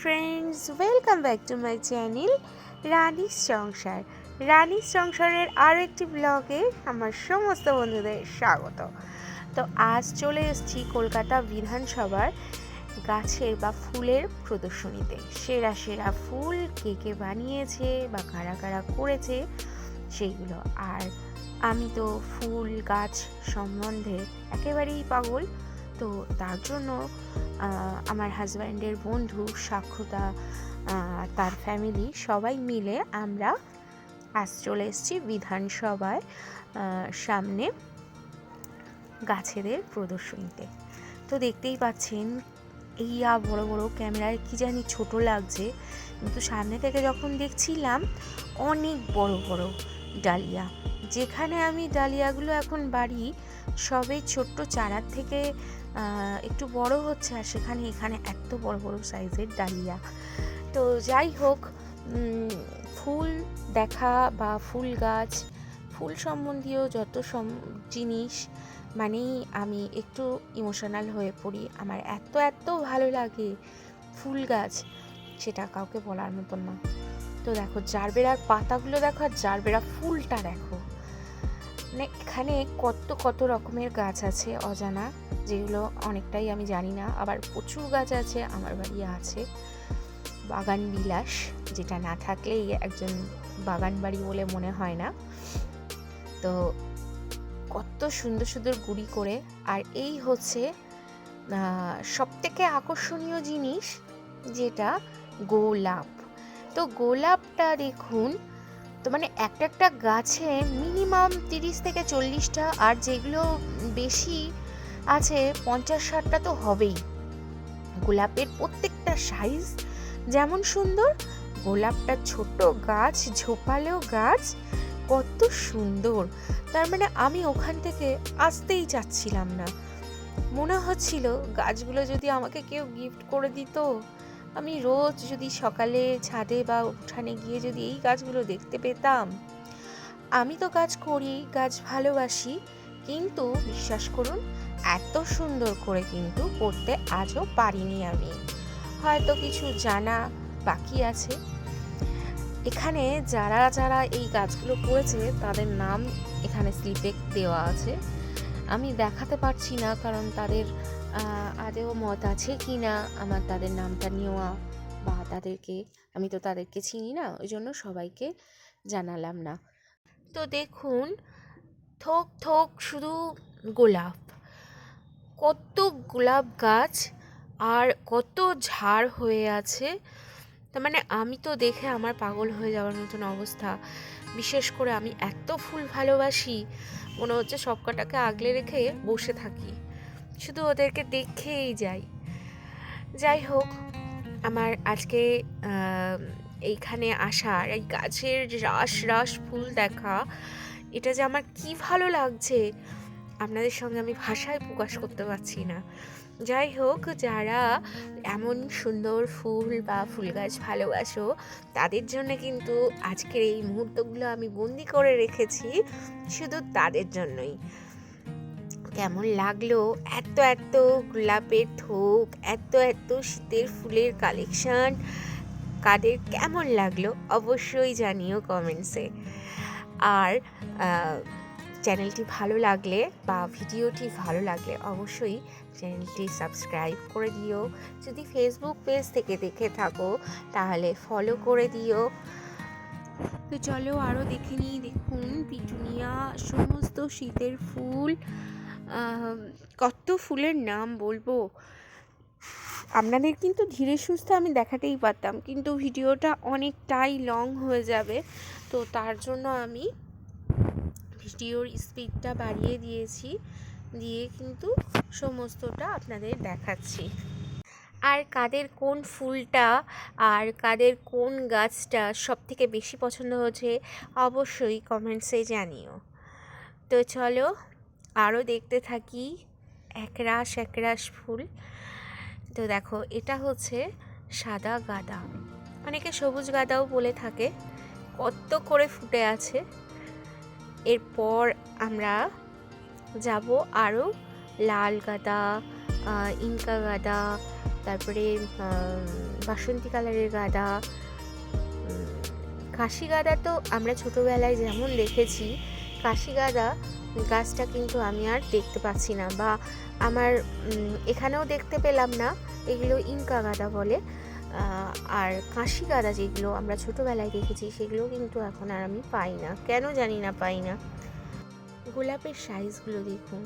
Friends welcome back to my channel রানীর সংসার রানীর সংসারের আরও একটি ব্লগে আমার সমস্ত বন্ধুদের স্বাগত। তো আজ চলে এসেছি কলকাতা বিধানসভার গাছের বা ফুলের প্রদর্শনীতে। সেরা সেরা ফুল কে কে বানিয়েছে বা কারা কারা করেছে সেইগুলো। আর আমি তো ফুল, গাছ সম্বন্ধে একেবারেই পাগল। তো তার জন্য আমার হাজব্যান্ডের বন্ধু সাক্ষতা তার ফ্যামিলি সবাই মিলে আমরা আজ চলে এসেছি বিধানসভায় সামনে গাছেদের প্রদর্শনীতে। তো দেখতেই পাচ্ছেন আ বড় বড় ক্যামেরায় কি জানি ছোট লাগছে, কিন্তু সামনে থেকে যখন দেখছিলাম, অনেক বড় বড় ডালিয়া। যেখানে আমি ডালিয়াগুলো এখন বাড়ি, সবে ছোট্ট চারার থেকে একটু বড় হচ্ছে আর সেখানে, এখানে এত বড় বড় সাইজের ডালিয়া। তো যাই হোক ফুল দেখা বা ফুল গাছ, ফুল সম্বন্ধীয় যত সম- জিনিস, মানেই আমি একটু ইমোশনাল হয়ে পড়ি। আমার এত এত ভালো লাগে ফুল গাছ, সেটা কাউকে বলার মতন না। তো দেখো, জারবেরার পাতাগুলো দেখো আর জারবেরা ফুলটা দেখো। মানে এখানে কত কত রকমের গাছ আছে অজানা, যেগুলো অনেকটাই আমি জানি না। আবার প্রচুর গাছ আছে, আমার বাড়ি আছে। বাগান বিলাস, যেটা না থাকলেই একজন বাগান বাড়ি বলে মনে হয় না। তো কত সুন্দর সুন্দর গুড়ি করে। আর এই হচ্ছে সব থেকে আকর্ষণীয় জিনিস, যেটা গোলাপ। তো গোলাপটা দেখুন তো মানে একটা একটা গাছে মিনিমাম তিরিশ থেকে চল্লিশটা, আর যেগুলো বেশি আছে, পঞ্চাশ ষাটটা তো হবেই। গোলাপের প্রত্যেকটা সাইজ যেমন সুন্দর, গোলাপটা ছোট গাছ, ঝোপালো গাছ, কত সুন্দর। তার মানে আমি ওখান থেকে আসতেই চাচ্ছিলাম না। মনে হচ্ছিল গাছগুলো যদি আমাকে কেউ গিফট করে দিত আমি রোজ যদি সকালে ছাদে বা উঠানে গিয়ে যদি এই গাছগুলো দেখতে পেতাম, আমি তো গাছ করি গাছ ভালোবাসি, কিন্তু বিশ্বাস করুন, এত সুন্দর করে কিন্তু করতে আজও পারিনি আমি। হয়তো কিছু জানা বাকি আছে। এখানে যারা যারা এই গাছগুলো করেছে, তাদের নাম এখানে স্লিপে দেওয়া আছে। আমি দেখাতে পারছি না, কারণ তাদের আদেও মত আছে কি না? আমার তাদের নামটা নেওয়া বা তাদেরকে, আমি তো তাদেরকে চিনি না ওই জন্য সবাইকে জানালাম না। তো দেখুন, থোক থোক শুধু গোলাপ। কত গোলাপ গাছ আর কত ঝাড় হয়ে আছে। তার মানে আমি তো দেখে আমার পাগল হয়ে যাওয়ার মতন অবস্থা। বিশেষ করে আমি এত ফুল ভালোবাসি, মনে হচ্ছে সব কটাকে আগলে রেখে বসে থাকি। শুধু ওদেরকে দেখেই যাই। যাই হোক, আমার আজকে এইখানে আসার, এই গাছের রাস রাস ফুল দেখা, এটা যে আমার কি ভালো লাগছে, আপনাদের সঙ্গে আমি ভাষায় প্রকাশ করতে পারছি না। যাই হোক, যারা এমন সুন্দর ফুল বা ফুল গাছ ভালোবাসো, তাদের জন্য কিন্তু আজকের এই মুহূর্তগুলো আমি বন্দি করে রেখেছি, শুধু তাদের জন্যই। কেমন লাগল? এত এত গোলাপের থোক, এত এত শীতের ফুলের কালেকশন, কাদের কেমন লাগল অবশ্যই জানিও কমেন্টসে আর চ্যানেলটি ভালো লাগলে বা ভিডিওটি ভালো লাগলে অবশ্যই চ্যানেলটি সাবস্ক্রাইব করে দিও। যদি ফেসবুক পেজ থেকে দেখে থাকো, তাহলে ফলো করে দিও। তো চলো আরও দেখে নিই, দেখুন পিটুনিয়া, সমস্ত শীতের ফুল। কত ফুলের নাম বলব? আপনাদের কিন্তু ধীরে সুস্থে আমি দেখাতেই পারতাম, কিন্তু ভিডিওটা অনেকটাই লং হয়ে যাবে, তো তার জন্য আমি ভিডিওর স্পিডটা বাড়িয়ে দিয়েছি, দিয়ে কিন্তু সমস্তটা আপনাদের দেখাচ্ছি। আর কাদের কোন ফুলটা আর কাদের কোন গাছটা সব থেকে বেশি পছন্দ হচ্ছে অবশ্যই কমেন্টসে জানিও। তো চলো আরও দেখতে থাকি। একরাশ একরাশ ফুল। তো দেখো, এটা হচ্ছে সাদা গাঁদা। অনেকে সবুজ গাঁদাও বলে থাকে। কত করে ফুটে আছে। এরপর আমরা যাব আরও লাল গাঁদা ইনকা গাঁদা, তারপরে বাসন্তী কালারের গাঁদা। কাশি গাঁদা তো আমরা ছোটোবেলায় যেমন দেখেছি, কাশি গাঁদা গাছটা কিন্তু আমি আর দেখতে পাচ্ছি না বা আমার এখানেও দেখতে পেলাম না, এগুলো ইনকা গাঁদা বলে। আর কাশি গাঁদা যেগুলো আমরা ছোটোবেলায় দেখেছি, সেগুলো কিন্তু এখন আর আমি পাই না। কেন জানি না পাই না। গোলাপের সাইজগুলো দেখুন।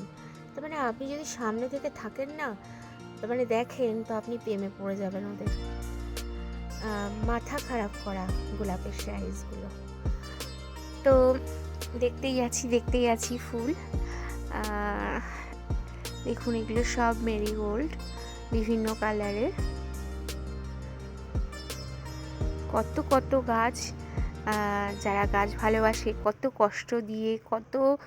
তার মানে আপনি যদি সামনে থেকে থাকেন না, তার মানে দেখেন তো আপনি প্রেমে পড়ে যাবেন ওদের। মাথা খারাপ করা গোলাপের সাইজগুলো তো দেখতেই আছি দেখতেই আছি ফুল। দেখুন এগুলো সব মেরিগোল্ড বিভিন্ন কালারের কত কত গাছ যারা গাছ ভালোবাসে কত কষ্ট দিয়ে কত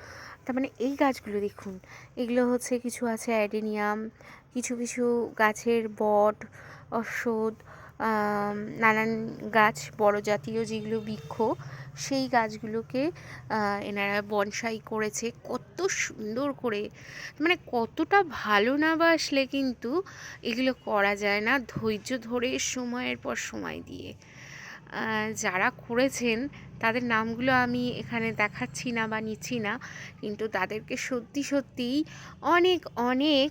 তার মানে এই গাছগুলো দেখুন এগুলো হচ্ছে কিছু আছে অ্যাডেনিয়াম কিছু কিছু গাছের বট আম, নানান গাছ, বড় জাতীয় যেগুলো বৃক্ষ, সেই গাছগুলোকে এনারা বনসাই করেছে। কত সুন্দর করে মানে কতটা ভালো না বাসলে কিন্তু এগুলো করা যায় না ধৈর্য ধরে সময়ের পর সময় দিয়ে। যারা করেছেন, তাদের নামগুলো আমি এখানে দেখাচ্ছি না বা নিচ্ছি না, কিন্তু তাদেরকে সত্যি সত্যিই অনেক অনেক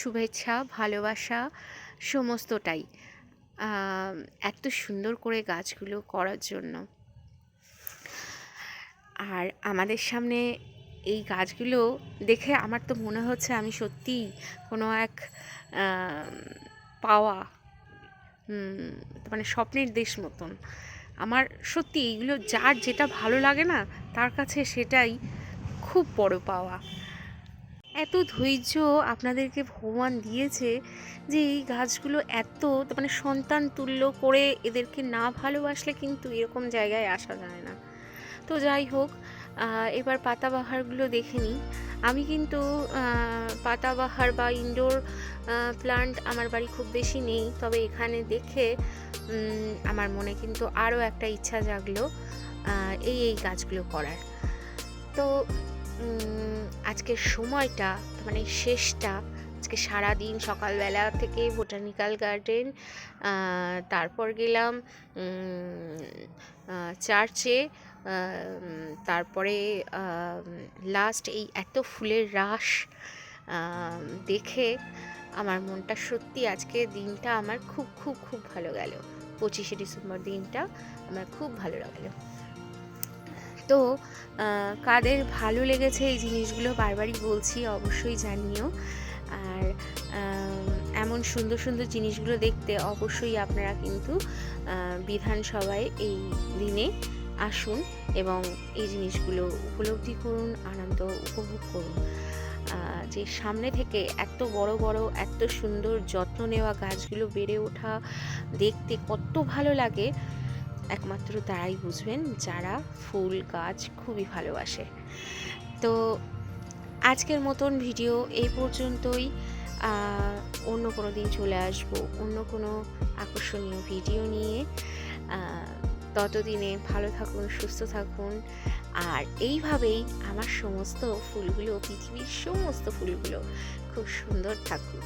শুভেচ্ছা, ভালোবাসা, সমস্তটাই। এত সুন্দর করে গাছগুলো করার জন্য। আর আমাদের সামনে এই গাছগুলো দেখে আমার তো মনে হচ্ছে আমি সত্যিই কোনো এক পাওয়া মানে স্বপ্নের দেশ মতন। আমার সত্যি এইগুলো যার যেটা ভালো লাগে না, তার কাছে সেটাই খুব বড় পাওয়া। এত ধৈর্য আপনাদেরকে ভগবান দিয়েছে যে এই গাছগুলো এত মানে সন্তান তুল্য করে এদেরকে না ভালোবাসলে কিন্তু এরকম জায়গায় আসা যায় না। তো যাই হোক এবার পাতাবাহারগুলো দেখে নিই। আমি কিন্তু পাতাবাহার বা ইনডোর প্লান্ট আমার বাড়ি খুব বেশি নেই। তবে এখানে দেখে আমার মনে কিন্তু আরও একটা ইচ্ছা জাগলো এই এই গাছগুলো করার। তো আজকের সময়টা মানে শেষটা, আজকে সারা দিন সকালবেলা থেকে বোটানিক্যাল গার্ডেন তারপর গেলাম চার্চে তারপরে লাস্ট এই এত ফুলের রাস দেখে আমার মনটা সত্যি আজকে দিনটা আমার খুব খুব খুব ভালো গেল। পঁচিশে ডিসেম্বর দিনটা আমার খুব ভালো লাগল। তো কাদের ভালো লেগেছে এই জিনিসগুলো বারবারই বলছি, অবশ্যই জানিও। আর এমন সুন্দর সুন্দর জিনিসগুলো দেখতে অবশ্যই আপনারা কিন্তু বিধানসভায় এই দিনে আসুন এবং এই জিনিসগুলো উপলব্ধি করুন, আনন্দ উপভোগ করুন। যে সামনে থেকে এত বড় বড়, এত সুন্দর যত্ন নেওয়া গাছগুলো বেড়ে ওঠা দেখতে কত ভালো লাগে একমাত্র তারাই বুঝবেন যারা ফুল গাছ খুবই ভালোবাসে। তো আজকের মতন ভিডিও এই পর্যন্তই। অন্য কোনো দিন চলে আসব, অন্য কোনো আকর্ষণীয় ভিডিও নিয়ে। ততদিনে ভালো থাকুন, সুস্থ থাকুন। আর এইভাবেই আমার সমস্ত ফুলগুলো, পৃথিবীর সমস্ত ফুলগুলো খুব সুন্দর থাকুক।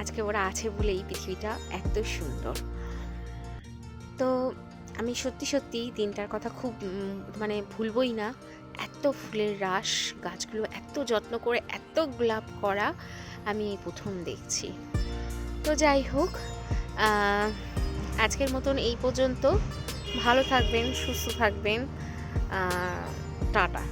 আজকে ওরা আছে বলেই পৃথিবীটা এত সুন্দর। তো আমি সত্যি সত্যি দিনটার কথা খুব মানে ভুলবই না। এত ফুলের রাস, গাছগুলো এত যত্ন করে, এত গোলাপ করা আমি প্রথম দেখছি। তো যাই হোক আজকের মতন এই পর্যন্ত। ভালো থাকবেন, সুস্থ থাকবেন। টাটা।